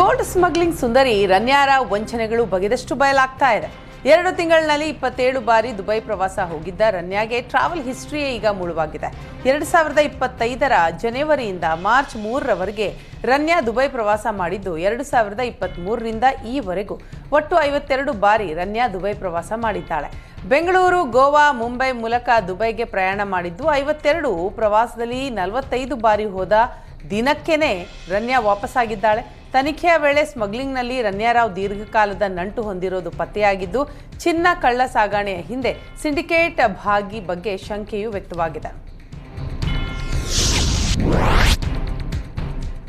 Gold smuggling ಸುಂದರಿ ರನ್ಯಾರ ವಂಚನೆಗಳು ಬಗೆದಷ್ಟು ಬಯಲಾಗ್ತಾ ಇದೆ. ಎರಡು ತಿಂಗಳಿನಲ್ಲಿ ಇಪ್ಪತ್ತೇಳು ಬಾರಿ ದುಬೈ ಪ್ರವಾಸ ಹೋಗಿದ್ದ ರನ್ಯಾಗೆ ಟ್ರಾವೆಲ್ ಹಿಸ್ಟ್ರಿಯೇ ಈಗ ಮುಳುವಾಗಿದೆ. ಎರಡು ಸಾವಿರದ ಇಪ್ಪತ್ತೈದರ ಜನವರಿಯಿಂದ ಮಾರ್ಚ್ ಮೂರರವರೆಗೆ ರನ್ಯಾ ದುಬೈ ಪ್ರವಾಸ ಮಾಡಿದ್ದು ಎರಡು ಸಾವಿರದ ಇಪ್ಪತ್ತ್ಮೂರರಿಂದ ಈವರೆಗೂ. ಒಟ್ಟು ಐವತ್ತೆರಡು ಬಾರಿ ರನ್ಯಾ ದುಬೈ ಪ್ರವಾಸ ಮಾಡಿದ್ದಾಳೆ. ಬೆಂಗಳೂರು, ಗೋವಾ, ಮುಂಬೈ ಮೂಲಕ ದುಬೈಗೆ ಪ್ರಯಾಣ ಮಾಡಿದ್ದು ಐವತ್ತೆರಡು. ಪ್ರವಾಸದಲ್ಲಿ ನಲವತ್ತೈದು ಬಾರಿ ಹೋದ ದಿನಕ್ಕೇನೆ ರನ್ಯಾ ವಾಪಸ್ಸಾಗಿದ್ದಾಳೆ. ತನಿಖೆಯ ವೇಳೆ ಸ್ಮಗ್ಲಿಂಗ್ನಲ್ಲಿ ರನ್ಯಾರಾವ್ ದೀರ್ಘಕಾಲದ ನಂಟು ಹೊಂದಿರೋದು ಪತ್ತೆಯಾಗಿದ್ದು, ಚಿನ್ನ ಕಳ್ಳ ಸಾಗಾಣೆಯ ಹಿಂದೆ ಸಿಂಡಿಕೇಟ್ ಭಾಗಿ ಬಗ್ಗೆ ಶಂಕೆಯೂ ವ್ಯಕ್ತವಾಗಿದೆ.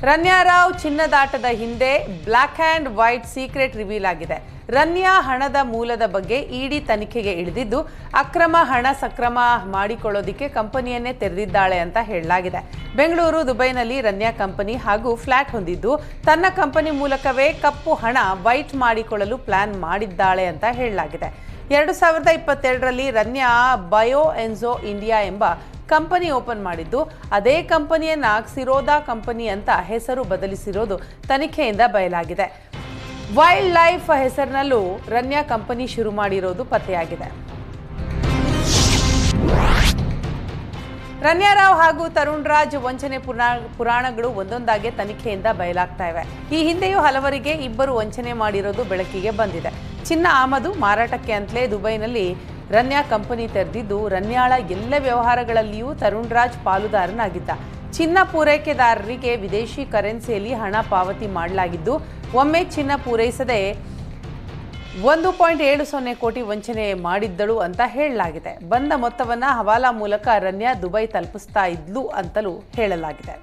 ರನ್ಯಾರಾವ್ ಚಿನ್ನದಾಟದ ಹಿಂದೆ black and white secret reveal ಆಗಿದೆ. ರನ್ಯಾ ಹಣದ ಮೂಲದ ಬಗ್ಗೆ ಇಡಿ ತನಿಖೆಗೆ ಇಳಿದಿದ್ದು, ಅಕ್ರಮ ಹಣ ಸಕ್ರಮ ಮಾಡಿಕೊಳ್ಳೋದಿಕ್ಕೆ ಕಂಪನಿಯನ್ನೇ ತೆರೆದಿದ್ದಾಳೆ ಅಂತ ಹೇಳಲಾಗಿದೆ. ಬೆಂಗಳೂರು, ದುಬೈನಲ್ಲಿ ರನ್ಯಾ ಕಂಪನಿ ಹಾಗೂ ಫ್ಲಾಟ್ ಹೊಂದಿದ್ದು, ತನ್ನ ಕಂಪನಿ ಮೂಲಕವೇ ಕಪ್ಪು ಹಣ ವೈಟ್ ಮಾಡಿಕೊಳ್ಳಲು ಪ್ಲಾನ್ ಮಾಡಿದ್ದಾಳೆ ಅಂತ ಹೇಳಲಾಗಿದೆ. ಎರಡು ಸಾವಿರದ ಇಪ್ಪತ್ತೆರಡರಲ್ಲಿ ರನ್ಯಾ ಬಯೋ ಎನ್ಸೋ ಇಂಡಿಯಾ ಎಂಬ ಕಂಪನಿ ಓಪನ್ ಮಾಡಿದ್ದು, ಅದೇ ಕಂಪನಿಯನ್ನ ಸಿರೋದಾ ಕಂಪನಿ ಅಂತ ಹೆಸರು ಬದಲಿಸಿರೋದು ತನಿಖೆಯಿಂದ ಬಯಲಾಗಿದೆ. ವೈಲ್ಡ್ ಲೈಫ್ ಹೆಸರಿನಲ್ಲೂ ರನ್ಯಾ ಕಂಪನಿ ಶುರು ಮಾಡಿರೋದು ಪತ್ತೆಯಾಗಿದೆ. ರನ್ಯಾರಾವ್ ಹಾಗೂ ತರುಣ್ ರಾಜ್ ವಂಚನೆ ಪುರಾ- ಪುರಾಣಗಳು ಒಂದೊಂದಾಗಿ ತನಿಖೆಯಿಂದ ಬಯಲಾಗ್ತಾ ಇವೆ. ಈ ಹಿಂದೆಯೂ ಹಲವರಿಗೆ ಇಬ್ಬರು ವಂಚನೆ ಮಾಡಿರೋದು ಬೆಳಕಿಗೆ ಬಂದಿದೆ. ಚಿನ್ನ ಆಮದು ಮಾರಾಟಕ್ಕೆ ಅಂತಲೇ ದುಬೈನಲ್ಲಿ ರನ್ಯಾ ಕಂಪನಿ ತೆರೆದಿದ್ದು ರನ್ಯಾಳ ಎಲ್ಲ ವ್ಯವಹಾರಗಳಲ್ಲಿಯೂ ತರುಣ್ ರಾಜ್ ಪಾಲುದಾರನಾಗಿದ್ದ. ಚಿನ್ನ ಪೂರೈಕೆದಾರರಿಗೆ ವಿದೇಶಿ ಕರೆನ್ಸಿಯಲ್ಲಿ ಹಣ ಪಾವತಿ ಮಾಡಲಾಗಿದ್ದು ಒಮ್ಮೆ ಚಿನ್ನ ಪೂರೈಸದೆ ಒಂದು ಪಾಯಿಂಟ್ ಏಳು ಸೊನ್ನೆ ಕೋಟಿ ವಂಚನೆ ಮಾಡಿದ್ದಳು ಅಂತ ಹೇಳಲಾಗಿದೆ. ಬಂದ ಮೊತ್ತವನ್ನು ಹವಾಲಾ ಮೂಲಕ ರನ್ಯ ದುಬೈ ತಲುಪಿಸ್ತಾ ಇದ್ಲು ಅಂತಲೂ ಹೇಳಲಾಗಿದೆ.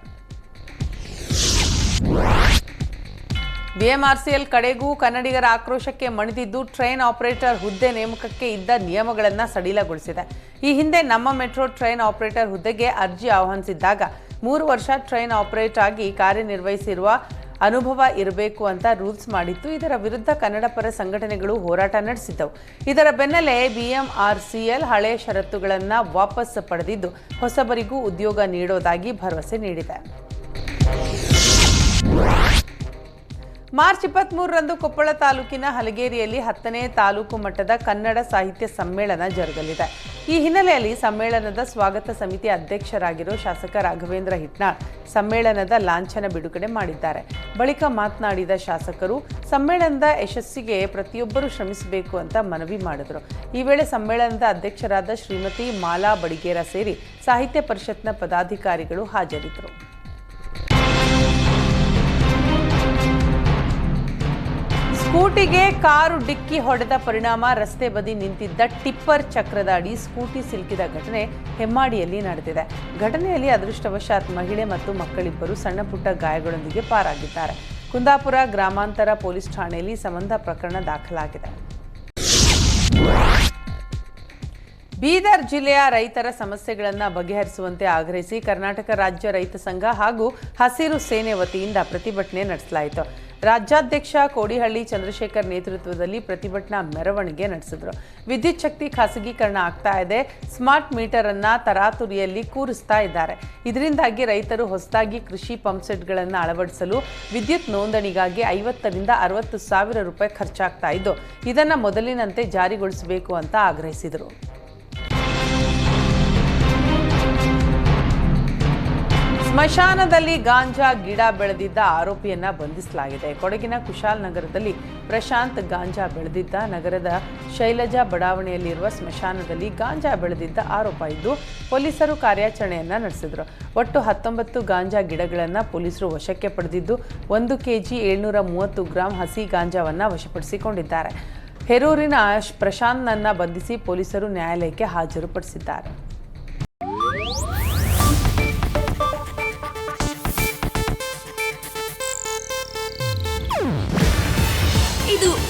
ಬಿಎಂಆರ್ಸಿಎಲ್ ಕಡೆಗೂ ಕನ್ನಡಿಗರ ಆಕ್ರೋಶಕ್ಕೆ ಮಣಿದಿದ್ದು ಟ್ರೈನ್ ಆಪರೇಟರ್ ಹುದ್ದೆ ನೇಮಕಕ್ಕೆ ಇದ್ದ ನಿಯಮಗಳನ್ನು ಸಡಿಲಗೊಳಿಸಿದೆ. ಈ ಹಿಂದೆ ನಮ್ಮ ಮೆಟ್ರೋ ಟ್ರೈನ್ ಆಪರೇಟರ್ ಹುದ್ದೆಗೆ ಅರ್ಜಿ ಆಹ್ವಾನಿಸಿದ್ದಾಗ ಮೂರು ವರ್ಷ ಟ್ರೈನ್ ಆಪರೇಟ್ ಆಗಿ ಕಾರ್ಯನಿರ್ವಹಿಸಿರುವ ಅನುಭವ ಇರಬೇಕು ಅಂತ ರೂಲ್ಸ್ ಮಾಡಿತ್ತು. ಇದರ ವಿರುದ್ಧ ಕನ್ನಡ ಪರ ಸಂಘಟನೆಗಳು ಹೋರಾಟ ನಡೆಸಿದ್ದವು. ಇದರ ಬೆನ್ನಲ್ಲೇ ಬಿಎಂಆರ್ಸಿಎಲ್ ಹಳೆ ಷರತ್ತುಗಳನ್ನು ವಾಪಸ್ ಪಡೆದಿದ್ದು, ಹೊಸಬರಿಗೂ ಉದ್ಯೋಗ ನೀಡೋದಾಗಿ ಭರವಸೆ ನೀಡಿದೆ. ಮಾರ್ಚ್ ಇಪ್ಪತ್ತ್ಮೂರರಂದು ಕೊಪ್ಪಳ ತಾಲೂಕಿನ ಹಲಗೇರಿಯಲ್ಲಿ ಹತ್ತನೇ ತಾಲೂಕು ಮಟ್ಟದ ಕನ್ನಡ ಸಾಹಿತ್ಯ ಸಮ್ಮೇಳನ ಜರುಗಲಿದೆ. ಈ ಹಿನ್ನೆಲೆಯಲ್ಲಿ ಸಮ್ಮೇಳನದ ಸ್ವಾಗತ ಸಮಿತಿ ಅಧ್ಯಕ್ಷರಾಗಿರೋ ಶಾಸಕ ರಾಘವೇಂದ್ರ ಹಿಟ್ನಾಳ್ ಸಮ್ಮೇಳನದ ಲಾಂಛನ ಬಿಡುಗಡೆ ಮಾಡಿದ್ದಾರೆ. ಬಳಿಕ ಮಾತನಾಡಿದ ಶಾಸಕರು, ಸಮ್ಮೇಳನದ ಯಶಸ್ಸಿಗೆ ಪ್ರತಿಯೊಬ್ಬರೂ ಶ್ರಮಿಸಬೇಕು ಅಂತ ಮನವಿ ಮಾಡಿದರು. ಈ ವೇಳೆ ಸಮ್ಮೇಳನದ ಅಧ್ಯಕ್ಷರಾದ ಶ್ರೀಮತಿ ಮಾಲಾ ಬಡಿಗೇರ ಸೇರಿ ಸಾಹಿತ್ಯ ಪರಿಷತ್ನ ಪದಾಧಿಕಾರಿಗಳು ಹಾಜರಿದ್ದರು. ಸ್ಕೂಟಿಗೆ ಕಾರು ಡಿಕ್ಕಿ ಹೊಡೆದ ಪರಿಣಾಮ, ರಸ್ತೆ ಬದಿ ನಿಂತಿದ್ದ ಟಿಪ್ಪರ್ ಚಕ್ರದ ಅಡಿ ಸ್ಕೂಟಿ ಸಿಲುಕಿದ ಘಟನೆ ಹೆಮ್ಮಾಡಿಯಲ್ಲಿ ನಡೆದಿದೆ. ಘಟನೆಯಲ್ಲಿ ಅದೃಷ್ಟವಶಾತ್ ಮಹಿಳೆ ಮತ್ತು ಮಕ್ಕಳಿಬ್ಬರು ಸಣ್ಣ ಪುಟ್ಟ ಗಾಯಗಳೊಂದಿಗೆ ಪಾರಾಗಿದ್ದಾರೆ. ಕುಂದಾಪುರ ಗ್ರಾಮಾಂತರ ಪೊಲೀಸ್ ಠಾಣೆಯಲ್ಲಿ ಸಂಬಂಧ ಪ್ರಕರಣ ದಾಖಲಾಗಿದೆ. ಬೀದರ್ ಜಿಲ್ಲೆಯ ರೈತರ ಸಮಸ್ಯೆಗಳನ್ನು ಬಗೆಹರಿಸುವಂತೆ ಆಗ್ರಹಿಸಿ ಕರ್ನಾಟಕ ರಾಜ್ಯ ರೈತ ಸಂಘ ಹಾಗೂ ಹಸಿರು ಸೇನೆ ವತಿಯಿಂದ ಪ್ರತಿಭಟನೆ ನಡೆಸಲಾಯಿತು. ರಾಜ್ಯಾಧ್ಯಕ್ಷ ಕೋಡಿಹಳ್ಳಿ ಚಂದ್ರಶೇಖರ್ ನೇತೃತ್ವದಲ್ಲಿ ಪ್ರತಿಭಟನಾ ಮೆರವಣಿಗೆ ನಡೆಸಿದ್ರು. ವಿದ್ಯುತ್ ಶಕ್ತಿ ಖಾಸಗೀಕರಣ ಆಗ್ತಾ ಇದೆ. ಸ್ಮಾರ್ಟ್ ಮೀಟರ್ ಅನ್ನ ತರಾತುರಿಯಲ್ಲಿ ಕೂರಿಸ್ತಾ ಇದ್ದಾರೆ. ಇದರಿಂದಾಗಿ ರೈತರು ಹೊಸದಾಗಿ ಕೃಷಿ ಪಂಪ್ಸೆಟ್ಗಳನ್ನು ಅಳವಡಿಸಲು ವಿದ್ಯುತ್ ನೋಂದಣಿಗಾಗಿ ಐವತ್ತರಿಂದ ಅರವತ್ತು ಸಾವಿರ ರೂಪಾಯಿ ಖರ್ಚಾಗ್ತಾ ಇದ್ದು, ಇದನ್ನು ಮೊದಲಿನಂತೆ ಜಾರಿಗೊಳಿಸಬೇಕು ಅಂತ ಆಗ್ರಹಿಸಿದರು. ಸ್ಮಶಾನದಲ್ಲಿ ಗಾಂಜಾ ಗಿಡ ಬೆಳೆದಿದ್ದ ಆರೋಪಿಯನ್ನ ಬಂಧಿಸಲಾಗಿದೆ. ಕೊಡಗಿನ ಕುಶಾಲ್ ನಗರದಲ್ಲಿ ಪ್ರಶಾಂತ್ ಗಾಂಜಾ ಬೆಳೆದಿದ್ದ, ನಗರದ ಶೈಲಜಾ ಬಡಾವಣೆಯಲ್ಲಿರುವ ಸ್ಮಶಾನದಲ್ಲಿ ಗಾಂಜಾ ಬೆಳೆದಿದ್ದ ಆರೋಪ ಇದ್ದು, ಪೊಲೀಸರು ಕಾರ್ಯಾಚರಣೆಯನ್ನ ನಡೆಸಿದರು. ಒಟ್ಟು ಹತ್ತೊಂಬತ್ತು ಗಾಂಜಾ ಗಿಡಗಳನ್ನು ಪೊಲೀಸರು ವಶಕ್ಕೆ ಪಡೆದಿದ್ದು, ಒಂದು ಕೆಜಿ ಏಳ್ನೂರ ಮೂವತ್ತು ಗ್ರಾಂ ಹಸಿ ಗಾಂಜಾವನ್ನ ವಶಪಡಿಸಿಕೊಂಡಿದ್ದಾರೆ. ಹೆರೂರಿನ ಪ್ರಶಾಂತ್ನನ್ನ ಬಂಧಿಸಿ ಪೊಲೀಸರು ನ್ಯಾಯಾಲಯಕ್ಕೆ ಹಾಜರುಪಡಿಸಿದ್ದಾರೆ.